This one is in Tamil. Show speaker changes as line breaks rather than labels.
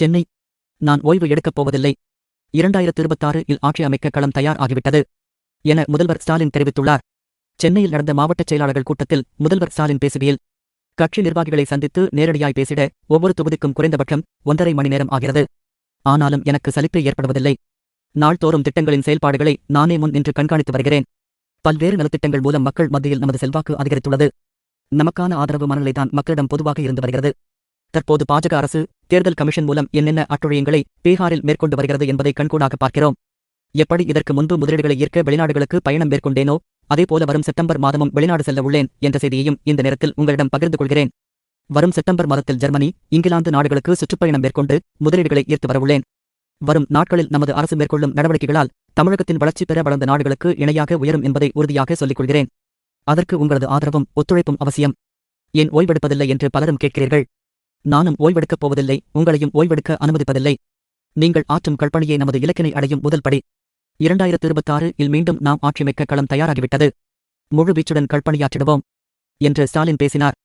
சென்னை. நான் ஓய்வு எடுக்கப் போவதில்லை. இரண்டாயிரத்து இருபத்தாறு இல் ஆட்சி அமைக்க களம் தயார் ஆகிவிட்டது. என முதல்வர் ஸ்டாலின் தெரிவித்துள்ளார். சென்னையில் நடந்த மாவட்ட செயலாளர்கள் கூட்டத்தில் முதல்வர் ஸ்டாலின் பேசுகையில் கட்சி நிர்வாகிகளை சந்தித்து நேரடியாய் பேசிட ஒவ்வொரு தொகுதிக்கும் குறைந்தபட்சம் ஒன்றரை மணி நேரம் ஆகிறது. ஆனாலும் எனக்கு சலிப்பு ஏற்படுவதில்லை. நாள்தோறும் திட்டங்களின் செயல்பாடுகளை நானே முன் நின்று கண்காணித்து வருகிறேன். பல்வேறு நலத்திட்டங்கள் மூலம் மக்கள் மத்தியில் நமது செல்வாக்கு அதிகரித்துள்ளது. நமக்கான ஆதரவு மனநிலைதான் மக்களிடம் பொதுவாக இருந்து வருகிறது. தற்போது பாஜக அரசு தேர்தல் கமிஷன் மூலம் என்னென்ன அட்டுழியங்களை பீகாரில் மேற்கொண்டு வருகிறது என்பதை கண்கூடாக பார்க்கிறோம். எப்படி இதற்கு முன்பு முதலீடுகளை ஈர்க்க வெளிநாடுகளுக்கு பயணம் மேற்கொண்டேனோ அதேபோல வரும் செப்டம்பர் மாதமும் வெளிநாடு செல்ல உள்ளேன் என்ற செய்தியையும் இந்த நேரத்தில் உங்களிடம் பகிர்ந்து கொள்கிறேன். வரும் செப்டம்பர் மாதத்தில் ஜெர்மனி இங்கிலாந்து நாடுகளுக்கு சுற்றுப்பயணம் மேற்கொண்டு முதலீடுகளை ஈர்த்து வரவுள்ளேன் வரும் நாட்களில் நமது அரசு மேற்கொள்ளும் நடவடிக்கைகளால் தமிழகத்தின் வளர்ச்சி பெற வளர்ந்த நாடுகளுக்கு இணையாக உயரும் என்பதை உறுதியாக சொல்லிக் கொள்கிறேன். அதற்கு உங்களது ஆதரவும் ஒத்துழைப்பும் அவசியம். ஏன் ஓய்வெடுப்பதில்லை என்று பலரும் கேட்கிறீர்கள். நானும் ஓய்வெடுக்கப் போவதில்லை உங்களையும் ஓய்வெடுக்க அனுமதிப்பதில்லை. நீங்கள் ஆற்றும் கற்பனையே நமது இலக்கினை அடையும் முதல் படி. இரண்டாயிரத்து இருபத்தாறு இல் மீண்டும் நாம் ஆட்சியமைக்க களம் தயாராகிவிட்டது. முழு வீச்சுடன் கற்பனையாற்றிடுவோம் என்று ஸ்டாலின் பேசினார்.